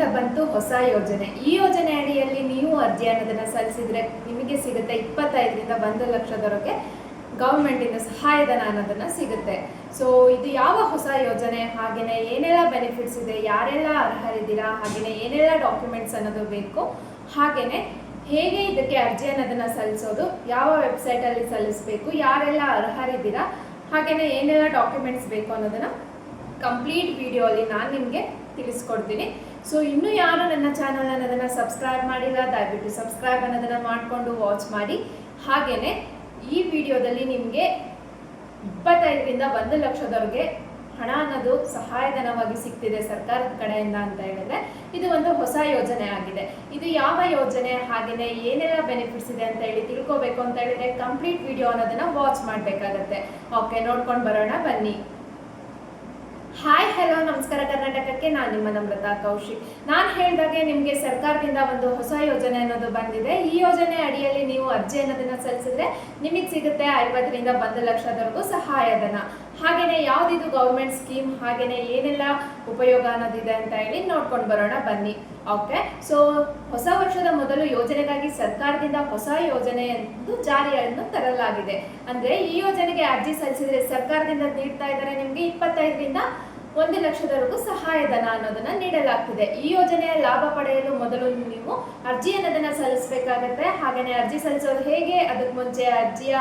ಸರ್ಕಾರದಿಂದ ಬಂತು ಹೊಸ ಯೋಜನೆ. ಈ ಯೋಜನೆ ಅಡಿಯಲ್ಲಿ ನೀವು ಅರ್ಜಿ ಅನ್ನೋದನ್ನ ಸಲ್ಲಿಸಿದ್ರೆ ನಿಮಗೆ ಸಿಗುತ್ತೆ ಇಪ್ಪತ್ತೈದರಿಂದ ಒಂದು ಲಕ್ಷದವರೆಗೆ ಗೌರ್ಮೆಂಟಿಂದ ಸಹಾಯಧನ ಅನ್ನೋದನ್ನ ಸಿಗುತ್ತೆ. ಸೊ ಇದು ಯಾವ ಹೊಸ ಯೋಜನೆ? ಹಾಗೆಯೇ ಏನೆಲ್ಲ ಬೆನಿಫಿಟ್ಸ್ ಇದೆ? ಯಾರೆಲ್ಲ ಅರ್ಹರಿದ್ದೀರಾ? ಹಾಗೆಯೇ ಏನೆಲ್ಲ ಡಾಕ್ಯುಮೆಂಟ್ಸ್ ಅನ್ನೋದು ಬೇಕು? ಹಾಗೆಯೇ ಹೇಗೆ ಇದಕ್ಕೆ ಅರ್ಜಿ ಅನ್ನೋದನ್ನ ಸಲ್ಲಿಸೋದು? ಯಾವ ವೆಬ್ಸೈಟಲ್ಲಿ ಸಲ್ಲಿಸಬೇಕು? ಯಾರೆಲ್ಲ ಅರ್ಹರಿದ್ದೀರಾ? ಹಾಗೆಯೇ ಏನೆಲ್ಲ ಡಾಕ್ಯುಮೆಂಟ್ಸ್ ಬೇಕು ಅನ್ನೋದನ್ನ ಕಂಪ್ಲೀಟ್ ವಿಡಿಯೋ ಅಲ್ಲಿ ನಾನು ನಿಮಗೆ ತಿಳಿಸ್ಕೊಡ್ತೀನಿ. ಸೊ ಇನ್ನೂ ಯಾರು ನನ್ನ ಚಾನಲ್ ಅನ್ನೋದನ್ನ ಸಬ್ಸ್ಕ್ರೈಬ್ ಮಾಡಿಲ್ಲ, ದಯವಿಟ್ಟು ಸಬ್ಸ್ಕ್ರೈಬ್ ಅನ್ನೋದನ್ನ ಮಾಡಿಕೊಂಡು ವಾಚ್ ಮಾಡಿ. ಹಾಗೆಯೇ ಈ ವಿಡಿಯೋದಲ್ಲಿ ನಿಮಗೆ ಇಪ್ಪತ್ತೈದರಿಂದ ಒಂದು ಲಕ್ಷದವರೆಗೆ ಹಣ ಅನ್ನೋದು ಸಹಾಯಧನವಾಗಿ ಸಿಗ್ತಿದೆ ಸರ್ಕಾರದ ಕಡೆಯಿಂದ ಅಂತ ಹೇಳಿದ್ರೆ, ಇದು ಒಂದು ಹೊಸ ಯೋಜನೆ ಆಗಿದೆ. ಇದು ಯಾವ ಯೋಜನೆ ಹಾಗೆಯೇ ಏನೆಲ್ಲ ಬೆನಿಫಿಟ್ಸ್ ಇದೆ ಅಂತ ಹೇಳಿ ತಿಳ್ಕೋಬೇಕು ಅಂತ ಹೇಳಿದ್ರೆ ಕಂಪ್ಲೀಟ್ ವಿಡಿಯೋ ಅನ್ನೋದನ್ನ ವಾಚ್ ಮಾಡಬೇಕಾಗತ್ತೆ. ಓಕೆ ನೋಡ್ಕೊಂಡು ಬರೋಣ ಬನ್ನಿ. ಹಾಯ್ ಹಲೋ ನಮಸ್ಕಾರ ಕರ್ನಾಟಕಕ್ಕೆ. ನಾನು ನಿಮ್ಮ ನಮ್ರತಾ ಕೌಶಿಕ್. ನಾನು ಹೇಳಿದಾಗೆ ನಿಮಗೆ ಸರ್ಕಾರದಿಂದ ಒಂದು ಹೊಸ ಯೋಜನೆ ಅನ್ನೋದು ಬಂದಿದೆ. ಈ ಯೋಜನೆ ಅಡಿಯಲ್ಲಿ ನೀವು ಅರ್ಜಿ ಅನ್ನೋದನ್ನ ಸಲ್ಲಿಸಿದ್ರೆ ನಿಮಗೆ ಸಿಗುತ್ತೆ ಐವತ್ತರಿಂದ ಒಂದು ಲಕ್ಷದವರೆಗೂ ಸಹಾಯಧನ. ಹಾಗೇನೆ ಯಾವ್ದಿದು ಗೌರ್ಮೆಂಟ್ ಸ್ಕೀಮ್, ಹಾಗೇನೆ ಏನೆಲ್ಲ ಉಪಯೋಗ ಅನ್ನೋದಿದೆ ಅಂತ ಹೇಳಿ ನೋಡ್ಕೊಂಡು ಬರೋಣ ಬನ್ನಿ. ಓಕೆ ಸೊ ಹೊಸ ವರ್ಷದ ಮೊದಲು ಯೋಜನೆಗಾಗಿ ಸರ್ಕಾರದಿಂದ ಹೊಸ ಯೋಜನೆಯನ್ನು ಜಾರಿಯನ್ನು ತರಲಾಗಿದೆ. ಅಂದ್ರೆ ಈ ಯೋಜನೆಗೆ ಅರ್ಜಿ ಸಲ್ಲಿಸಿದ್ರೆ ಸರ್ಕಾರದಿಂದ ನೀಡ್ತಾ ಇದ್ದಾರೆ ನಿಮಗೆ ಇಪ್ಪತ್ತೈದರಿಂದ ಒಂದು ಲಕ್ಷದವರೆಗೂ ಸಹಾಯಧನ ಅನ್ನೋದನ್ನ ನೀಡಲಾಗ್ತಿದೆ. ಈ ಯೋಜನೆಯ ಲಾಭ ಪಡೆಯಲು ಮೊದಲು ನೀವು ಅರ್ಜಿ ಅನ್ನೋದನ್ನ ಸಲ್ಲಿಸಬೇಕಾಗತ್ತೆ. ಹಾಗೆಯೇ ಅರ್ಜಿ ಸಲ್ಲಿಸೋದು ಹೇಗೆ, ಅದಕ್ಕೆ ಮುಂಚೆ ಅರ್ಜಿಯ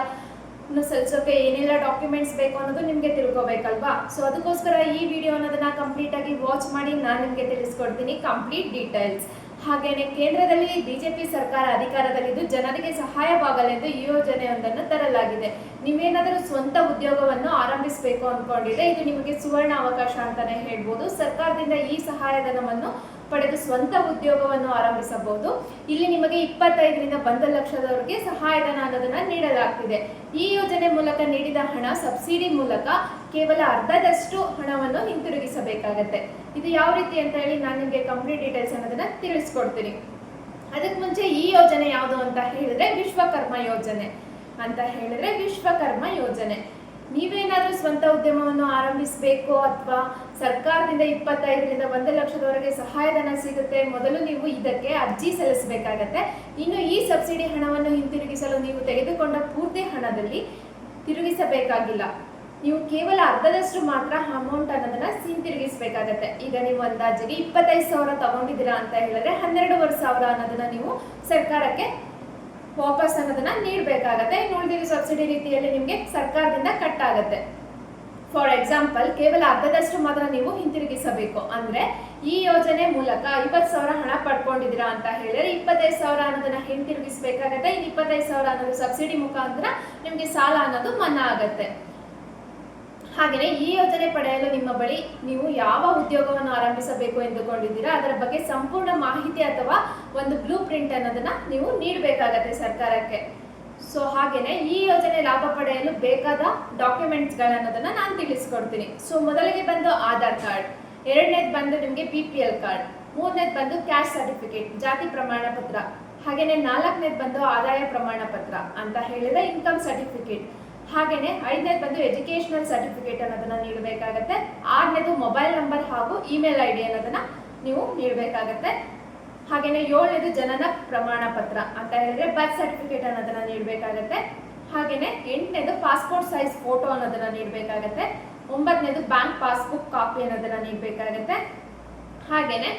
ನ್ನು ಸಲ್ಲಿಸೋಕೆ ಏನೆಲ್ಲ ಡಾಕ್ಯುಮೆಂಟ್ಸ್ ಬೇಕು ಅನ್ನೋದು ನಿಮಗೆ ತಿಳ್ಕೊಬೇಕಲ್ವಾ? ಸೊ ಅದಕ್ಕೋಸ್ಕರ ಈ ವಿಡಿಯೋ ಅನ್ನೋದನ್ನ ಕಂಪ್ಲೀಟ್ ಆಗಿ ವಾಚ್ ಮಾಡಿ ನಾನು ನಿಮಗೆ ತಿಳಿಸ್ಕೊಡ್ತೀನಿ. ಕಂಪ್ಲೀಟ್ ಡೀಟೇಲ್ಸ್ ಹಾಗೇನೆ ಕೇಂದ್ರದಲ್ಲಿ ಬಿಜೆಪಿ ಸರ್ಕಾರ ಅಧಿಕಾರದಲ್ಲಿದ್ದು ಜನರಿಗೆ ಸಹಾಯವಾಗಲೆಂದು ಈ ಯೋಜನೆಯೊಂದನ್ನು ತರಲಾಗಿದೆ. ನೀವೇನಾದರೂ ಸ್ವಂತ ಉದ್ಯೋಗವನ್ನು ಆರಂಭಿಸಬೇಕು ಅನ್ಕೊಂಡಿದೆ ಇದು ನಿಮಗೆ ಸುವರ್ಣ ಅವಕಾಶ ಅಂತಾನೆ ಹೇಳ್ಬೋದು. ಸರ್ಕಾರದಿಂದ ಈ ಸಹಾಯಧನವನ್ನು ಪಡೆದು ಸ್ವಂತ ಉದ್ಯೋಗವನ್ನು ಆರಂಭಿಸಬಹುದು. ಇಲ್ಲಿ ನಿಮಗೆ ಇಪ್ಪತ್ತೈದರಿಂದ ಒಂದು ಲಕ್ಷದವರೆಗೆ ಸಹಾಯಧನ ಅನ್ನೋದನ್ನ ನೀಡಲಾಗ್ತಿದೆ. ಈ ಯೋಜನೆ ಮೂಲಕ ನೀಡಿದ ಹಣ ಸಬ್ಸಿಡಿ ಮೂಲಕ ಕೇವಲ ಅರ್ಧದಷ್ಟು ಹಣವನ್ನು ಹಿಂತಿರುಗಿಸಬೇಕಾಗತ್ತೆ. ಇದು ಯಾವ ರೀತಿ ಅಂತ ಹೇಳಿ ನಾನು ನಿಮಗೆ ಕಂಪ್ಲೀಟ್ ಡೀಟೇಲ್ಸ್ ಅನ್ನೋದನ್ನ ತಿಳಿಸ್ಕೊಡ್ತೀನಿ. ಅದಕ್ಕೆ ಮುಂಚೆ ಈ ಯೋಜನೆ ಯಾವುದು ಅಂತ ಹೇಳಿದ್ರೆ ವಿಶ್ವಕರ್ಮ ಯೋಜನೆ ಅಂತ ಹೇಳಿದ್ರೆ ವಿಶ್ವಕರ್ಮ ಯೋಜನೆ. ನೀವೇನಾದ್ರೂ ಸ್ವಂತ ಉದ್ಯಮವನ್ನು ಆರಂಭಿಸಬೇಕು ಅಥವಾ ಸರ್ಕಾರದಿಂದ ಇಪ್ಪತ್ತೈದರಿಂದ ಒಂದು ಲಕ್ಷದವರೆಗೆ ಸಹಾಯಧನ ಸಿಗುತ್ತೆ, ಮೊದಲು ನೀವು ಇದಕ್ಕೆ ಅರ್ಜಿ ಸಲ್ಲಿಸಬೇಕಾಗತ್ತೆ. ಇನ್ನು ಈ ಸಬ್ಸಿಡಿ ಹಣವನ್ನು ಹಿಂತಿರುಗಿಸಲು ನೀವು ತೆಗೆದುಕೊಂಡ ಪೂರ್ತಿ ಹಣದಲ್ಲಿ ತಿರುಗಿಸಬೇಕಾಗಿಲ್ಲ. ನೀವು ಕೇವಲ ಅರ್ಧದಷ್ಟು ಮಾತ್ರ ಅಮೌಂಟ್ ಅನ್ನೋದನ್ನ ಹಿಂತಿರುಗಿಸಬೇಕಾಗತ್ತೆ ಈಗ ನೀವು ಅಂದಾಜಿಗೆ ಇಪ್ಪತ್ತೈದು ಸಾವಿರ ತಗೊಂಡಿದ್ದೀರಾ ಅಂತ ಹೇಳಿದ್ರೆ ಹನ್ನೆರಡೂವರೆ ಸಾವಿರ ಅನ್ನೋದನ್ನ ನೀವು ಸರ್ಕಾರಕ್ಕೆ ವಾಪಸ್ ಅನ್ನೋದನ್ನ ನೀಡಬೇಕಾಗತ್ತೆ. ಇನ್ನು ಉಳಿದಿರೋ ಸಬ್ಸಿಡಿ ರೀತಿಯಲ್ಲಿ ನಿಮಗೆ ಸರ್ಕಾರದಿಂದ ಕಟ್ ಆಗುತ್ತೆ ಫಾರ್ ಎಕ್ಸಾಂಪಲ್ ಕೇವಲ ಅರ್ಧದಷ್ಟು ಮಾತ್ರ ನೀವು ಹಿಂತಿರುಗಿಸಬೇಕು. ಅಂದ್ರೆ ಈ ಯೋಜನೆ ಮೂಲಕ ಐವತ್ತು ಸಾವಿರ ಹಣ ಪಡ್ಕೊಂಡಿದ್ದೀರಾ ಅಂತ ಹೇಳಿದ್ರೆ ಇಪ್ಪತ್ತೈದು ಸಾವಿರ ಅನ್ನೋದನ್ನ ಹಿಂತಿರುಗಿಸಬೇಕಾಗತ್ತೆ. ಇನ್ನು ಇಪ್ಪತ್ತೈದು ಸಾವಿರ ಅನ್ನೋದು ಸಬ್ಸಿಡಿ ಮುಖಾಂತರ ನಿಮಗೆ ಸಾಲ ಅನ್ನೋದು ಮನ್ನಾ ಆಗತ್ತೆ. ಹಾಗೆಯೇ ಈ ಯೋಜನೆ ಪಡೆಯಲು ನಿಮ್ಮ ಬಳಿ ನೀವು ಯಾವ ಉದ್ಯೋಗವನ್ನು ಆರಂಭಿಸಬೇಕು ಎಂದುಕೊಂಡಿದ್ದೀರಾ, ಅದರ ಬಗ್ಗೆ ಸಂಪೂರ್ಣ ಮಾಹಿತಿ ಅಥವಾ ಒಂದು ಬ್ಲೂ ಪ್ರಿಂಟ್ ಅನ್ನೋದನ್ನ ನೀವು ನೀಡಬೇಕಾಗತ್ತೆ ಸರ್ಕಾರಕ್ಕೆ. ಸೊ ಹಾಗೇನೆ ಈ ಯೋಜನೆ ಲಾಭ ಪಡೆಯಲು ಬೇಕಾದ ಡಾಕ್ಯುಮೆಂಟ್ಸ್ಗಳನ್ನೋದನ್ನು ನಾನು ತಿಳಿಸ್ಕೊಡ್ತೀನಿ. ಸೊ ಮೊದಲಿಗೆ ಬಂದು ಆಧಾರ್ ಕಾರ್ಡ್, ಎರಡನೇದು ಬಂದು ನಿಮಗೆ ಬಿ ಪಿ ಎಲ್ ಕಾರ್ಡ್ ಮೂರನೇದು ಬಂದು ಕ್ಯಾಶ್ ಸರ್ಟಿಫಿಕೇಟ್ ಜಾತಿ ಪ್ರಮಾಣ ಪತ್ರ, ಹಾಗೇನೆ ನಾಲ್ಕನೇದು ಬಂದು ಆದಾಯ ಪ್ರಮಾಣ ಪತ್ರ ಅಂತ ಹೇಳಿದ್ರೆ ಇನ್ಕಮ್ ಸರ್ಟಿಫಿಕೇಟ್ ಹಾಗೇನೆ ಐದನೇದು ಬಂದು ಎಜುಕೇಶನಲ್ ಸರ್ಟಿಫಿಕೇಟ್ ಅನ್ನೋದನ್ನ ನೀಡಬೇಕಾಗತ್ತೆ. ಆರನೇದು ಮೊಬೈಲ್ ನಂಬರ್ ಹಾಗೂ ಇಮೇಲ್ ಐ ಡಿ ಅನ್ನೋದನ್ನ ನೀವು ನೀಡಬೇಕಾಗತ್ತೆ. ಹಾಗೆಯೇ ಏಳನೇದು ಜನನ ಪ್ರಮಾಣ ಪತ್ರ ಅಂತ ಹೇಳಿದ್ರೆ ಬರ್ತ್ ಸರ್ಟಿಫಿಕೇಟ್ ಅನ್ನೋದನ್ನ ನೀಡಬೇಕಾಗತ್ತೆ. ಹಾಗೆಯೇ ಎಂಟನೇದು ಪಾಸ್ಪೋರ್ಟ್ ಸೈಜ್ ಫೋಟೋ ಅನ್ನೋದನ್ನ ನೀಡಬೇಕಾಗತ್ತೆ. ಒಂಬತ್ತನೇದು ಬ್ಯಾಂಕ್ ಪಾಸ್ಬುಕ್ ಕಾಪಿ ಅನ್ನೋದನ್ನ ನೀಡಬೇಕಾಗತ್ತೆ. ಹಾಗೆಯೇ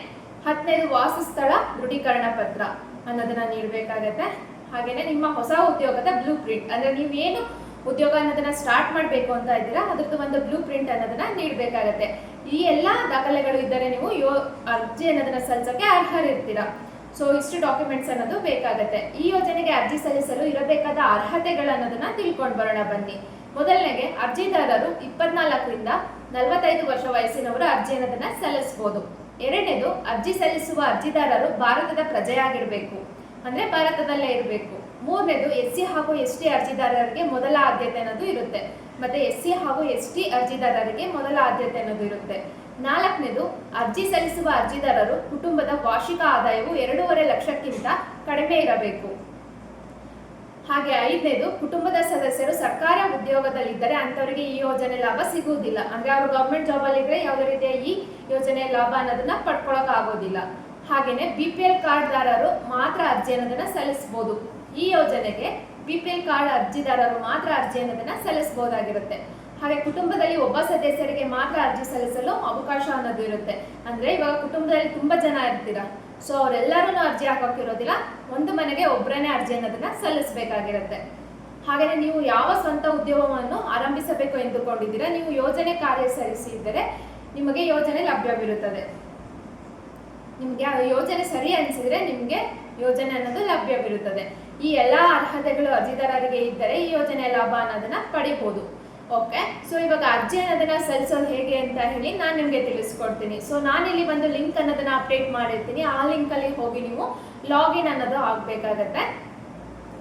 ಹತ್ತನೇದು ವಾಸಸ್ಥಳ ದೃಢೀಕರಣ ಪತ್ರ ಅನ್ನೋದನ್ನ ನೀಡಬೇಕಾಗತ್ತೆ. ಹಾಗೆಯೇ ನಿಮ್ಮ ಹೊಸ ಉದ್ಯೋಗದ ಬ್ಲೂ ಪ್ರಿಂಟ್ ನೀವು ನೀವೇನು ಉದ್ಯೋಗ ಅನ್ನೋದನ್ನ ಸ್ಟಾರ್ಟ್ ಮಾಡಬೇಕು ಅಂತ ಇದ್ದೀರಾ? ಅದ್ರದ್ದು ಒಂದು ಬ್ಲೂ ಪ್ರಿಂಟ್ ಅನ್ನೋದನ್ನ ನೀಡಬೇಕಾಗತ್ತೆ. ಈ ಎಲ್ಲ ದಾಖಲೆಗಳು ಇದ್ದರೆ ನೀವು ಯೋ ಅರ್ಜಿ ಅನ್ನೋದನ್ನ ಸಲ್ಲಿಸೋಕೆ ಅರ್ಹರಿರ್ತೀರಾ? ಸೊ ಇಷ್ಟು ಡಾಕ್ಯುಮೆಂಟ್ಸ್ ಅನ್ನೋದು ಬೇಕಾಗತ್ತೆ. ಈ ಯೋಜನೆಗೆ ಅರ್ಜಿ ಸಲ್ಲಿಸಲು ಇರಬೇಕಾದ ಅರ್ಹತೆಗಳು ಅನ್ನೋದನ್ನ ತಿಳ್ಕೊಂಡು ಬರೋಣ ಬನ್ನಿ. ಮೊದಲನೆಗೆ, ಅರ್ಜಿದಾರರು ಇಪ್ಪತ್ನಾಲ್ಕರಿಂದ ನಲವತ್ತೈದು ವರ್ಷ ವಯಸ್ಸಿನವರು ಅರ್ಜಿ ಅನ್ನೋದನ್ನ ಸಲ್ಲಿಸಬಹುದು ಎರಡನೇದು, ಅರ್ಜಿ ಸಲ್ಲಿಸುವ ಅರ್ಜಿದಾರರು ಭಾರತದ ಪ್ರಜೆಯಾಗಿರಬೇಕು. ಅಂದ್ರೆ ಭಾರತದಲ್ಲೇ ಇರಬೇಕು. ಮೂರನೇದು ಎಸ್ ಸಿ ಹಾಗೂ ಎಸ್ ಟಿ ಅರ್ಜಿದಾರರಿಗೆ ಮೊದಲ ಆದ್ಯತೆ ಅನ್ನೋದು ಇರುತ್ತೆ. ಮತ್ತೆ ಎಸ್ ಸಿ ಹಾಗೂ ಎಸ್ ಟಿ ಅರ್ಜಿದಾರರಿಗೆ ಮೊದಲ ಆದ್ಯತೆ ಅನ್ನೋದು ಇರುತ್ತೆ. ನಾಲ್ಕನೇದು, ಅರ್ಜಿ ಸಲ್ಲಿಸುವ ಅರ್ಜಿದಾರರು ಕುಟುಂಬದ ವಾರ್ಷಿಕ ಆದಾಯವು ಎರಡೂವರೆ ಲಕ್ಷಕ್ಕಿಂತ ಕಡಿಮೆ ಇರಬೇಕು. ಹಾಗೆ ಐದನೇದು, ಕುಟುಂಬದ ಸದಸ್ಯರು ಸರ್ಕಾರ ಉದ್ಯೋಗದಲ್ಲಿದ್ದರೆ ಅಂಥವರಿಗೆ ಈ ಯೋಜನೆ ಲಾಭ ಸಿಗುವುದಿಲ್ಲ. ಅಂದ್ರೆ ಅವರು ಗೌರ್ಮೆಂಟ್ ಜಾಬ್ ಅಲ್ಲಿ ಇದ್ರೆ ಯಾವುದೇ ರೀತಿಯ ಈ ಯೋಜನೆಯ ಲಾಭ ಅನ್ನೋದನ್ನ ಪಡ್ಕೊಳಕ್ ಆಗೋದಿಲ್ಲ. ಹಾಗೇನೆ ಬಿ ಪಿ ಎಲ್ ಕಾರ್ಡ್ದಾರರು ಮಾತ್ರ ಅರ್ಜಿ ಅನ್ನೋದನ್ನ ಸಲ್ಲಿಸಬಹುದು ಈ ಯೋಜನೆಗೆ ಬಿ ಕಾರ್ಡ್ ಅರ್ಜಿದಾರರು ಮಾತ್ರ ಅರ್ಜಿಯನ್ನು ಸಲ್ಲಿಸಬಹುದಾಗಿರುತ್ತೆ. ಹಾಗೆ ಕುಟುಂಬದಲ್ಲಿ ಒಬ್ಬ ಸದಸ್ಯರಿಗೆ ಮಾತ್ರ ಅರ್ಜಿ ಸಲ್ಲಿಸಲು ಅವಕಾಶ ಅನ್ನೋದು ಇರುತ್ತೆ. ಅಂದ್ರೆ ಇವಾಗ ಕುಟುಂಬದಲ್ಲಿ ತುಂಬಾ ಜನ ಇರ್ತೀರಾ? ಸೊ ಅವರೆಲ್ಲರೂ ಅರ್ಜಿ ಹಾಕೋಕ್ಕಿರೋದಿಲ್ಲ ಒಂದು ಮನೆಗೆ ಒಬ್ಬರೇ ಅರ್ಜಿ ಅನ್ನೋದನ್ನ ಸಲ್ಲಿಸಬೇಕಾಗಿರುತ್ತೆ. ಹಾಗೆಯೇ ನೀವು ಯಾವ ಸ್ವಂತ ಉದ್ಯೋಗವನ್ನು ಆರಂಭಿಸಬೇಕು ಎಂದುಕೊಂಡಿದ್ದೀರಾ, ನೀವು ಯೋಜನೆ ಕಾರ್ಯ ಸಲ್ಲಿಸಿದ್ದರೆ ನಿಮಗೆ ಯೋಜನೆ ಲಭ್ಯವಿರುತ್ತದೆ. ನಿಮಗೆ ಆ ಯೋಜನೆ ಸರಿ ಅನಿಸಿದ್ರೆ ನಿಮಗೆ ಯೋಜನೆ ಅನ್ನೋದು ಲಭ್ಯವಿರುತ್ತದೆ ಈ ಎಲ್ಲ ಅರ್ಹತೆಗಳು ಅರ್ಜಿದಾರರಿಗೆ ಇದ್ದರೆ ಈ ಯೋಜನೆ ಲಾಭ ಅನ್ನೋದನ್ನ ಪಡಿಬಹುದು ಓಕೆ ಸೊ ಇವಾಗ ಅರ್ಜಿ ಅನ್ನೋದನ್ನ ಸಲ್ಲಿಸೋದು ಹೇಗೆ ಅಂತ ಹೇಳಿ ನಾನು ನಿಮಗೆ ತಿಳಿಸ್ಕೊಡ್ತೀನಿ. ಸೊ ನಾನಿಲ್ಲಿ ಒಂದು ಲಿಂಕ್ ಅನ್ನೋದನ್ನ ಅಪ್ಡೇಟ್ ಮಾಡಿರ್ತೀನಿ. ಆ ಲಿಂಕಲ್ಲಿ ಹೋಗಿ ನೀವು ಲಾಗಿನ್ ಅನ್ನೋದು ಆಗಬೇಕಾಗತ್ತೆ.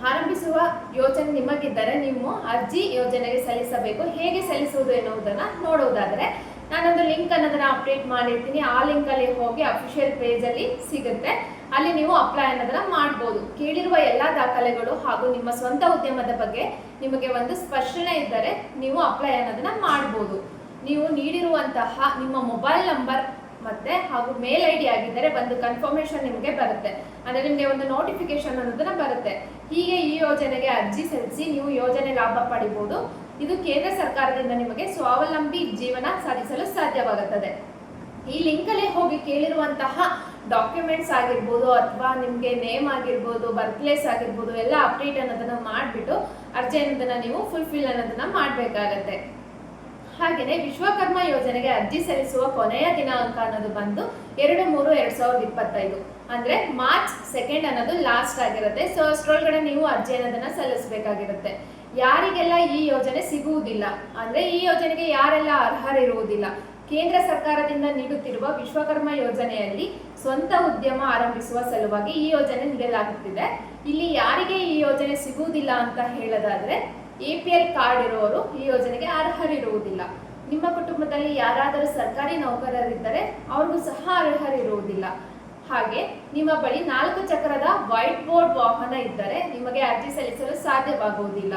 ಆರಂಭಿಸುವ ಯೋಜನೆ ನಿಮಗಿದ್ದರೆ ನೀವು ಅರ್ಜಿ ಯೋಜನೆಗೆ ಸಲ್ಲಿಸಬೇಕು. ಹೇಗೆ ಸಲ್ಲಿಸುವುದು ಎನ್ನುವುದನ್ನು ನೋಡುವುದಾದರೆ ನಾನೊಂದು ಲಿಂಕ್ ಅನ್ನೋದನ್ನ ಅಪ್ಡೇಟ್ ಮಾಡಿರ್ತೀನಿ. ಆ ಲಿಂಕ್ ಅಲ್ಲಿ ಹೋಗಿ ಅಫಿಷಿಯಲ್ ಅಲ್ಲಿ ಸಿಗುತ್ತೆ. ಅಲ್ಲಿ ನೀವು ಅಪ್ಲೈ ಅನ್ನೋದನ್ನ ಮಾಡ್ಬೋದು. ಕೇಳಿರುವ ಎಲ್ಲಾ ದಾಖಲೆಗಳು ಹಾಗೂ ನಿಮ್ಮ ಸ್ವಂತ ಉದ್ಯಮದ ಬಗ್ಗೆ ನಿಮಗೆ ಒಂದು ಸ್ಪಷ್ಟನೆ ಇದ್ದರೆ ನೀವು ಅಪ್ಲೈ ಅನ್ನೋದನ್ನ ಮಾಡ್ಬೋದು. ನೀವು ನೀಡಿರುವಂತಹ ನಿಮ್ಮ ಮೊಬೈಲ್ ನಂಬರ್ ಮತ್ತೆ ಹಾಗೂ ಮೇಲ್ ಐ ಡಿ ಆಗಿದ್ದರೆ ಒಂದು ಕನ್ಫರ್ಮೇಶನ್ ನಿಮಗೆ ಬರುತ್ತೆ. ಅಂದ್ರೆ ನಿಮಗೆ ಒಂದು ನೋಟಿಫಿಕೇಶನ್ ಅನ್ನೋದನ್ನ ಬರುತ್ತೆ. ಹೀಗೆ ಈ ಯೋಜನೆಗೆ ಅರ್ಜಿ ಸಲ್ಲಿಸಿ ನೀವು ಯೋಜನೆ ಲಾಭ ಪಡಿಬಹುದು ಇದು ಕೇಂದ್ರ ಸರ್ಕಾರದಿಂದ ನಿಮಗೆ ಸ್ವಾವಲಂಬಿ ಜೀವನ ಸಾಧಿಸಲು ಸಾಧ್ಯವಾಗುತ್ತದೆ. ಈ ಲಿಂಕಲ್ಲೇ ಹೋಗಿ ಕೇಳಿರುವಂತಹ ಡಾಕ್ಯುಮೆಂಟ್ಸ್ ಆಗಿರ್ಬೋದು ಅಥವಾ ನಿಮಗೆ ನೇಮ್ ಆಗಿರ್ಬೋದು ಬರ್ತ್ ಪ್ಲೇಸ್ ಆಗಿರ್ಬೋದು, ಎಲ್ಲ ಅಪ್ಡೇಟ್ ಅನ್ನೋದನ್ನ ಮಾಡಿಬಿಟ್ಟು ಅರ್ಜಿ ಅನ್ನೋದನ್ನ ನೀವು ಫುಲ್ಫಿಲ್ ಅನ್ನೋದನ್ನ ಮಾಡಬೇಕಾಗತ್ತೆ. ಹಾಗೆಯೇ ವಿಶ್ವಕರ್ಮ ಯೋಜನೆಗೆ ಅರ್ಜಿ ಸಲ್ಲಿಸುವ ಕೊನೆಯ ದಿನಾಂಕ ಅನ್ನೋದು ಬಂದು ಎರಡು ಮೂರು ಎರಡ್ ಸಾವಿರದ ಇಪ್ಪತ್ತೈದು. ಅಂದ್ರೆ ಮಾರ್ಚ್ ಸೆಕೆಂಡ್ ಅನ್ನೋದು ಲಾಸ್ಟ್ ಆಗಿರುತ್ತೆ. ಸೊ ಅಷ್ಟರೊಳಗಡೆ ನೀವು ಅರ್ಜಿ ಅನ್ನೋದನ್ನ ಸಲ್ಲಿಸಬೇಕಾಗಿರುತ್ತೆ. ಯಾರಿಗೆಲ್ಲ ಈ ಯೋಜನೆ ಸಿಗುವುದಿಲ್ಲ, ಅಂದ್ರೆ ಈ ಯೋಜನೆಗೆ ಯಾರೆಲ್ಲ ಅರ್ಹರಿರುವುದಿಲ್ಲ, ಕೇಂದ್ರ ಸರ್ಕಾರದಿಂದ ನೀಡುತ್ತಿರುವ ವಿಶ್ವಕರ್ಮ ಯೋಜನೆಯಲ್ಲಿ ಸ್ವಂತ ಉದ್ಯಮ ಆರಂಭಿಸುವ ಸಲುವಾಗಿ ಈ ಯೋಜನೆ ನೀಡಲಾಗುತ್ತಿದೆ. ಇಲ್ಲಿ ಯಾರಿಗೆ ಈ ಯೋಜನೆ ಸಿಗುವುದಿಲ್ಲ ಅಂತ ಹೇಳೋದಾದ್ರೆ ಎ ಪಿ ಎಲ್ ಕಾರ್ಡ್ ಇರುವವರು ಈ ಯೋಜನೆಗೆ ಅರ್ಹರಿರುವುದಿಲ್ಲ. ನಿಮ್ಮ ಕುಟುಂಬದಲ್ಲಿ ಯಾರಾದರೂ ಸರ್ಕಾರಿ ನೌಕರರಿದ್ದರೆ, ಅವ್ರಿಗೂ ಸಹ ಅರ್ಹರಿರುವುದಿಲ್ಲ. ಹಾಗೆ ನಿಮ್ಮ ಬಳಿ ನಾಲ್ಕು ಚಕ್ರದ ವೈಟ್ ಬೋರ್ಡ್ ವಾಹನ ಇದ್ದರೆ ನಿಮಗೆ ಅರ್ಜಿ ಸಲ್ಲಿಸಲು ಸಾಧ್ಯವಾಗುವುದಿಲ್ಲ.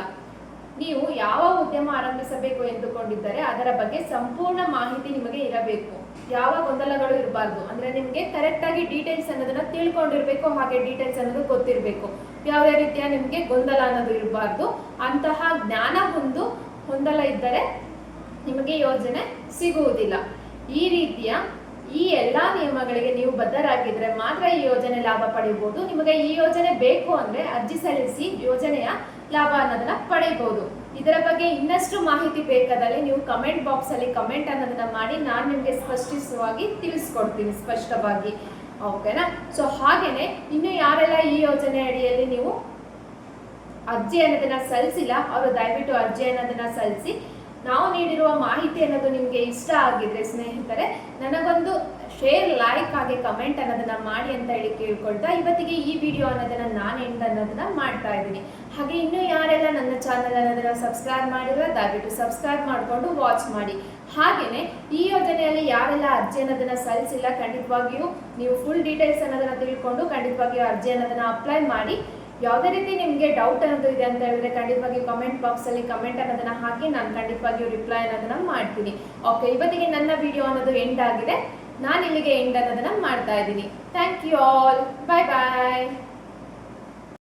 ನೀವು ಯಾವ ಉದ್ಯಮ ಆರಂಭಿಸಬೇಕು ಎಂದುಕೊಂಡಿದ್ದರೆ ಅದರ ಬಗ್ಗೆ ಸಂಪೂರ್ಣ ಮಾಹಿತಿ ನಿಮಗೆ ಇರಬೇಕು. ಯಾವ ಗೊಂದಲಗಳು ಇರಬಾರ್ದು. ಅಂದ್ರೆ ನಿಮಗೆ ಕರೆಕ್ಟ್ ಆಗಿ ಡೀಟೇಲ್ಸ್ ಅನ್ನೋದನ್ನ ತಿಳ್ಕೊಂಡಿರ್ಬೇಕು, ಹಾಗೆ ಡೀಟೇಲ್ಸ್ ಅನ್ನೋದು ಗೊತ್ತಿರಬೇಕು. ಯಾವುದೇ ರೀತಿಯ ನಿಮಗೆ ಗೊಂದಲ ಅನ್ನೋದು ಇರಬಾರ್ದು. ಅಂತಹ ಜ್ಞಾನ ಹೊಂದು ಹೊಂದಲ ಇದ್ದರೆ ನಿಮಗೆ ಯೋಜನೆ ಸಿಗುವುದಿಲ್ಲ. ಈ ರೀತಿಯ ಈ ಎಲ್ಲಾ ನಿಯಮಗಳಿಗೆ ನೀವು ಬದ್ಧರಾಗಿದ್ರೆ ಮಾತ್ರ ಈ ಯೋಜನೆ ಲಾಭ ಪಡೆಯಬಹುದು ನಿಮಗೆ ಈ ಯೋಜನೆ ಬೇಕು ಅಂದ್ರೆ ಅರ್ಜಿ ಸಲ್ಲಿಸಿ ಯೋಜನೆಯ ಲಾಭ ಅನ್ನೋದನ್ನ ಪಡೆಯಬಹುದು ಇದರ ಬಗ್ಗೆ ಇನ್ನಷ್ಟು ಮಾಹಿತಿ ಬೇಕಾದಲ್ಲಿ ನೀವು ಕಮೆಂಟ್ ಬಾಕ್ಸ್ ಅಲ್ಲಿ ಕಮೆಂಟ್ ಅನ್ನೋದನ್ನ ಮಾಡಿ ನಾನು ನಿಮಗೆ ಸ್ಪಷ್ಟಿಸುವಾಗಿ ತಿಳಿಸ್ಕೊಡ್ತೀನಿ, ಸ್ಪಷ್ಟವಾಗಿ. ಓಕೆನಾ ಸೊ ಹಾಗೇನೆ ಇನ್ನು ಯಾರೆಲ್ಲ ಈ ಯೋಜನೆ ಅಡಿಯಲ್ಲಿ ನೀವು ಅರ್ಜಿ ಅನ್ನೋದನ್ನ ಸಲ್ಲಿಸಿಲ್ಲ, ಅವರು ದಯವಿಟ್ಟು ಅರ್ಜಿ ಅನ್ನೋದನ್ನ ಸಲ್ಲಿಸಿ ನಾವು ನೀಡಿರುವ ಮಾಹಿತಿ ಅನ್ನೋದು ನಿಮಗೆ ಇಷ್ಟ ಆಗಿದ್ರೆ, ಸ್ನೇಹಿತರೆ, ನನಗೊಂದು ಶೇರ್ ಲೈಕ್ ಹಾಗೆ ಕಮೆಂಟ್ ಅನ್ನೋದನ್ನ ಮಾಡಿ ಅಂತ ಹೇಳಿ ಕೇಳ್ಕೊಳ್ತಾ ಇವತ್ತಿಗೆ ಈ ವಿಡಿಯೋ ಅನ್ನೋದನ್ನ ನಾನು ಎಂಡ್ ಅನ್ನೋದನ್ನ ಮಾಡ್ತಾ ಇದ್ದೀನಿ. ಹಾಗೆ ಇನ್ನು ಯಾರೆಲ್ಲ ನನ್ನ ಚಾನಲ್ ಅನ್ನೋದನ್ನ ಸಬ್ಸ್ಕ್ರೈಬ್ ಮಾಡಿದ್ರೆ ದಯವಿಟ್ಟು ಸಬ್ಸ್ಕ್ರೈಬ್ ಮಾಡಿಕೊಂಡು ವಾಚ್ ಮಾಡಿ. ಹಾಗೇನೆ ಈ ಯೋಜನೆಯಲ್ಲಿ ಯಾರೆಲ್ಲ ಅರ್ಜಿ ಅನ್ನೋದನ್ನ ಸಲ್ಲಿಸಿಲ್ಲ, ಖಂಡಿತವಾಗಿಯೂ ನೀವು ಫುಲ್ ಡೀಟೇಲ್ಸ್ ಅನ್ನೋದನ್ನ ತಿಳ್ಕೊಂಡು ಖಂಡಿತವಾಗಿಯೂ ಅರ್ಜಿ ಅನ್ನೋದನ್ನ ಅಪ್ಲೈ ಮಾಡಿ. ಯಾವುದೇ ರೀತಿ ನಿಮಗೆ ಡೌಟ್ ಅನ್ನೋದು ಇದೆ ಅಂತ ಹೇಳಿದ್ರೆ ಖಂಡಿತವಾಗಿ ಕಮೆಂಟ್ ಬಾಕ್ಸ್ ಅಲ್ಲಿ ಕಮೆಂಟ್ ಅನ್ನೋದನ್ನ ಹಾಕಿ ನಾನು ಖಂಡಿತವಾಗಿಯೂ ರಿಪ್ಲೈ ಅನ್ನೋದನ್ನ ಮಾಡ್ತೀನಿ. ಓಕೆ ಇವತ್ತಿಗೆ ನನ್ನ ವಿಡಿಯೋ ಅನ್ನೋದು ಎಂಡ್ ಆಗಿದೆ. ನಾನು ಇಲ್ಲಿಗೆ ಎಂಡ್ ಅನ್ನೋದನ್ನ ಮಾಡ್ತಾ ಇದ್ದೀನಿ. Thank you all bye bye